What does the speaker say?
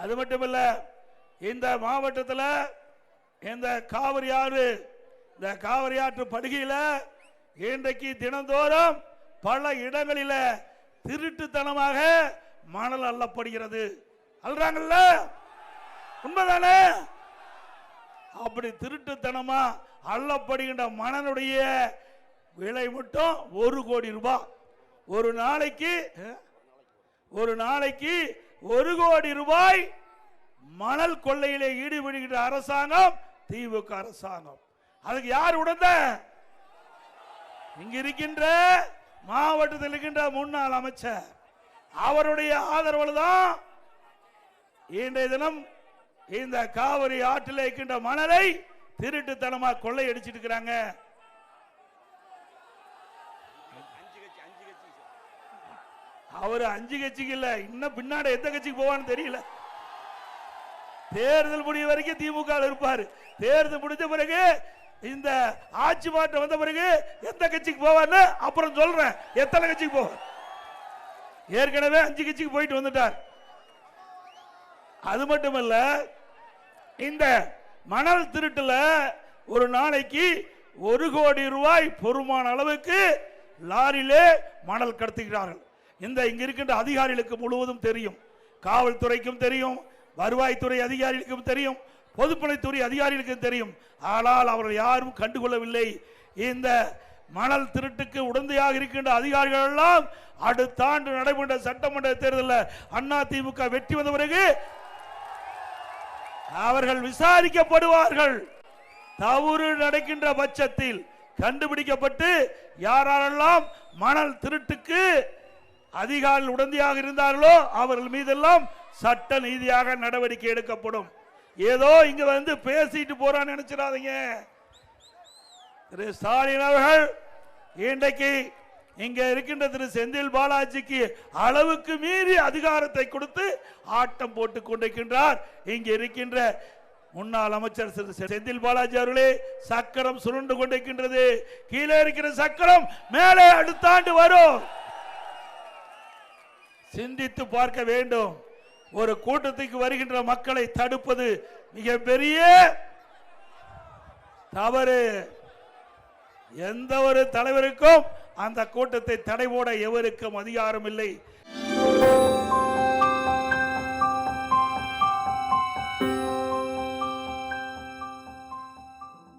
அது மட்டும் இல்லை இந்த மாவட்டத்தில் இந்த காவிரி ஆறு இந்த காவிரி ஆற்று படுகையில் இன்றைக்கு தினந்தோறும் பல இடங்களில் திருட்டுத்தனமாக மணல் அள்ளப்படுகிறது. அல்றாங்கல்ல உண்மைதானே? அப்படி திருட்டுத்தனமா அள்ளப்படுகின்ற மணலுடைய விலை மட்டும் ஒரு கோடி ரூபாய். ஒரு நாளைக்கு ஒரு நாளைக்கு ஒரு கோடி ரூபாய் மணல் கொள்ளையிலே ஈடுபடுகின்ற அரசாங்கம் திமுக அரசாங்கம். அதுக்கு யார் உடந்த? இங்க இருக்கின்ற மாவட்டத்தில் இருக்கின்ற முன்னாள் அமைச்சர். அவருடைய ஆதரவு தான் இன்றைய தினம் இந்த காவிரி ஆற்றில் இருக்கின்ற மணலை திருட்டுத்தனமா கொள்ளையடிச்சிட்டு இருக்கிறாங்க அவர் அஞ்சு கட்சிக்கு இல்ல இன்னும் பின்னாடி எந்த கட்சிக்கு போவான்னு தெரியல. தேர்தல் முடிய வரைக்கும் திமுக இருப்பாரு. தேர்தல் முடிஞ்ச பிறகு இந்த ஆட்சி மாற்றம் வந்த பிறகு எந்த கட்சிக்கு போவார்னு அப்புறம் சொல்றேன். எத்தனை கட்சிக்கு போவார்? ஏற்கனவே அஞ்சு கட்சிக்கு போயிட்டு வந்துட்டார். அது மட்டுமல்ல இந்த மணல் திருட்டுல ஒரு நாளைக்கு ஒரு கோடி ரூபாய் பொறுமான அளவுக்கு லாரியிலே மணல் கடத்துகிறார்கள். இந்த இங்க இருக்கின்ற அதிகாரிகளுக்கு முழுவதும் தெரியும். காவல்துறைக்கும் தெரியும் வருவாய்த்துறை அதிகாரிகளுக்கும் தெரியும் பொதுப்பணித்துறை அதிகாரிகளுக்கும் தெரியும். ஆனால் அவர்கள் யாரும் கண்டுகொள்ளவில்லை. இந்த மணல் திருட்டுக்கு உடந்தையாக இருக்கின்ற அதிகாரிகள் எல்லாம் அடுத்த ஆண்டு நடைபெற்ற சட்டமன்ற தேர்தலில் அண்ணா திமுக வெற்றி வந்த பிறகு அவர்கள் விசாரிக்கப்படுவார்கள். தவறு நடக்கின்ற பட்சத்தில் கண்டுபிடிக்கப்பட்டு யாரெல்லாம் மணல் திருட்டுக்கு அதிகாரிகள் உடந்தையாக இருந்தார்களோ அவர்கள் மீதெல்லாம் சட்ட நீதியாக நடவடிக்கை எடுக்கப்படும். ஏதோ இங்க வந்து பேசிட்டு போறான்னு நினைச்சிடாதீங்க. திரு ஸ்டாலின் அவர்கள் இன்றைக்கு இங்க இருக்கின்ற திரு செந்தில் பாலாஜிக்கு அளவுக்கு மீறி அதிகாரத்தை கொடுத்து ஆட்டம் போட்டுக் கொண்டிருக்கின்றார். இங்க இருக்கின்ற முன்னாள் அமைச்சர் செந்தில் பாலாஜி அவர்களே சக்கரம் சுருண்டு கொண்டிருக்கின்றது. கீழே இருக்கிற சக்கரம் மேலே அடுத்தாண்டு வரும். சிந்தித்து பார்க்க வேண்டும். ஒரு கூட்டத்துக்கு வருகின்ற மக்களை தடுப்பது மிகப்பெரிய தவறு. எந்த ஒரு தலைவருக்கும் அந்த கூட்டத்தை தடை போட எவருக்கும் அதிகாரம் இல்லை